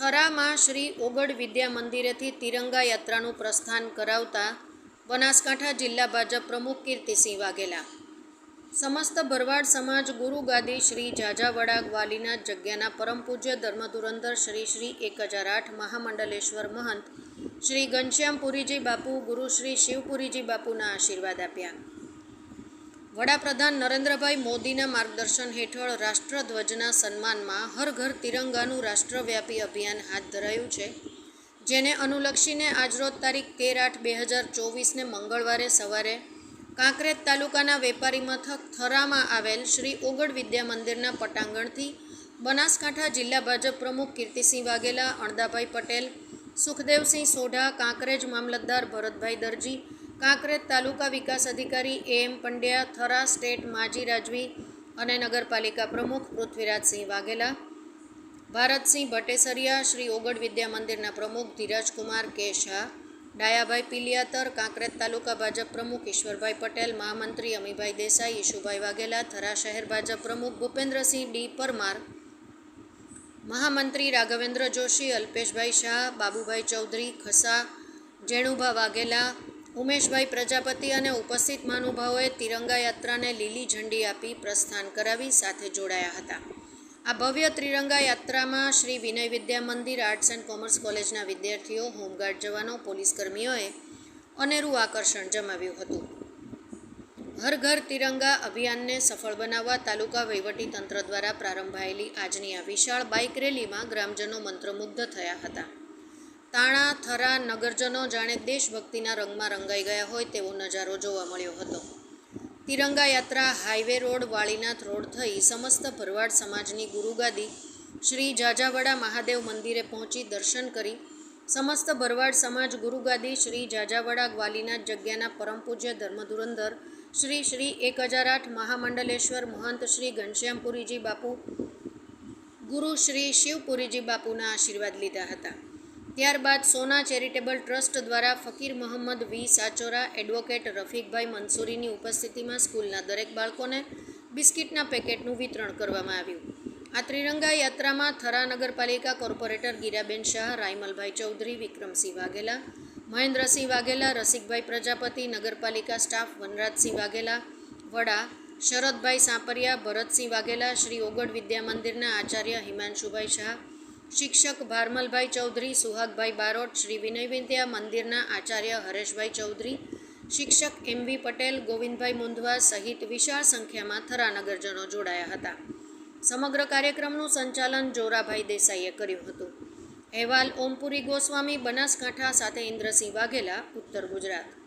વડામાં શ્રી ઓગડ વિદ્યા મંદિરેથી તિરંગા યાત્રાનું પ્રસ્થાન કરાવતા બનાસકાંઠા જિલ્લા ભાજપ પ્રમુખ કીર્તિસિંહ વાઘેલા. સમસ્ત ભરવાડ સમાજ ગુરુ ગાદી શ્રી જાજાવડા ગ્વાલીના જગ્યાના પરમ પૂજ્ય ધર્મધુરંધર શ્રી શ્રી એક હજાર આઠ મહામંડલેશ્વર મહંત શ્રી ઘનશ્યામપુરીજી બાપુ ગુરુ શ્રી શિવપુરીજી બાપુના આશીર્વાદ આપ્યા. વડાપ્રધાન નરેન્દ્રભાઈ મોદીના માર્ગદર્શન હેઠળ રાષ્ટ્રધ્વજના સન્માનમાં હર ઘર તિરંગાનું રાષ્ટ્રવ્યાપી અભિયાન હાથ ધરાયું છે, જેને અનુલક્ષીને આજરોજ તારીખ તેર આઠ બે હજાર ચોવીસને મંગળવારે સવારે કાંકરેજ તાલુકાના વેપારી મથક થરામાં આવેલ શ્રી ઓગડ વિદ્યા મંદિરના પટાંગણથી બનાસકાંઠા જિલ્લા ભાજપ પ્રમુખ કીર્તિસિંહ વાઘેલા, અણદાભાઈ પટેલ, સુખદેવસિંહ સોઢા, કાંકરેજ મામલતદાર ભરતભાઈ દરજી કાંકરેજ તાલુકા વિકાસ અધિકારી એમ પંડ્યા થરા સ્ટેટ માજી રાજવી અને નગરપાલિકા પ્રમુખ પૃથ્વીરાજસિંહ વાઘેલા, ભારતસિંહ ભટ્ટેસરિયા શ્રી ઓગડ વિદ્યા મંદિરના પ્રમુખ ધીરજકુમાર કે શાહ, ડાયાભાઈ પિલિયાતર, કાંકરેજ તાલુકા ભાજપ પ્રમુખ ઈશ્વરભાઈ પટેલ, મહામંત્રી અમીભાઈ દેસાઈ, ઈશુભાઈ વાઘેલા, થરા શહેર ભાજપ પ્રમુખ ભૂપેન્દ્રસિંહ ડી પરમાર, મહામંત્રી રાઘવેન્દ્ર જોશી, અલ્પેશભાઈ શાહ, બાબુભાઈ ચૌધરી ખસા, જેણુભા વાઘેલા ઉમેશભાઈ પ્રજાપતિ અને ઉપસ્થિત મહાનુભાવોએ તિરંગા યાત્રાને લીલી ઝંડી આપી પ્રસ્થાન કરાવી સાથે જોડાયા હતા. આ ભવ્ય ત્રિરંગા યાત્રામાં શ્રી વિનય Vidya Mandir arts and commerce કોલેજના વિદ્યાર્થીઓ, હોમગાર્ડ જવાનો, પોલીસ કર્મીઓએ અનેરું આકર્ષણ જમાવ્યું હતું. હર ઘર તિરંગા અભિયાનને સફળ બનાવવા તાલુકા વહીવટીતંત્ર દ્વારા પ્રારંભાયેલી આજની આ વિશાળ બાઇક રેલીમાં ગ્રામજનો મંત્રમુગ્ધ થયા હતા. તાણા, થરા, નગરજનો જાણે દેશભક્તિના રંગમાં રંગાઈ ગયા હોય તેવો નજારો જોવા મળ્યો હતો. તિરંગા યાત્રા, હાઈવે રોડ, વાળીનાથ રોડ થઈ સમસ્ત ભરવાડ સમાજની ગુરુગાદી શ્રી જાજાવાડા મહાદેવ મંદિરે પહોંચી દર્શન કરી સમસ્ત ભરવાડ સમાજ ગુરુગાદી શ્રી જાજાવાડા ગ્વાલીનાથ જગ્યાના પરમ પૂજ્ય ધર્મધુરંધર શ્રી શ્રી એક હજાર આઠ મહામંડલેશ્વર મહંત શ્રી ઘનશ્યામપુરીજી બાપુ, ગુરુ શ્રી શિવપુરીજી બાપુના આશીર્વાદ લીધા હતા. ત્યારબાદ સોના ચેરિટેબલ ટ્રસ્ટ દ્વારા ફકીર મોહમ્મદ વી. સાચોરા, એડવોકેટ રફીકભાઈ મંસૂરીની ઉપસ્થિતિમાં સ્કૂલના દરેક બાળકોને બિસ્કિટના પેકેટનું વિતરણ કરવામાં આવ્યું. આ ત્રિરંગા યાત્રામાં થરા નગરપાલિકા કોર્પોરેટર ગીરાબેન શાહ, રાયમલભાઈ ચૌધરી, વિક્રમસિંહ વાઘેલા, મહેન્દ્રસિંહ વાઘેલા, રસિકભાઈ પ્રજાપતિ, નગરપાલિકા સ્ટાફ વનરાજસિંહ વાઘેલા, વડા શરદભાઈ સાંપરિયા, ભરતસિંહ વાઘેલા, શ્રી ઓગડ વિદ્યા મંદિરના આચાર્ય હિમાંશુભાઈ શાહ શિક્ષક ભારમલભાઈ ચૌધરી, સુહાગભાઈ બારોટ, શ્રી વિનય વિદ્યા મંદિરના આચાર્ય હરેશભાઈ ચૌધરી, શિક્ષક એમ વી પટેલ, ગોવિંદભાઈ મુંધવા સહિત વિશાળ સંખ્યામાં થરાનગરજનો જોડાયા હતા. સમગ્ર કાર્યક્રમનું સંચાલન જોરાભાઈ દેસાઈએ કર્યું હતું. અહેવાલ ઓમપુરી ગોસ્વામી, બનાસકાંઠા સાથે ઇન્દ્રસિંહ વાઘેલા, ઉત્તર ગુજરાત.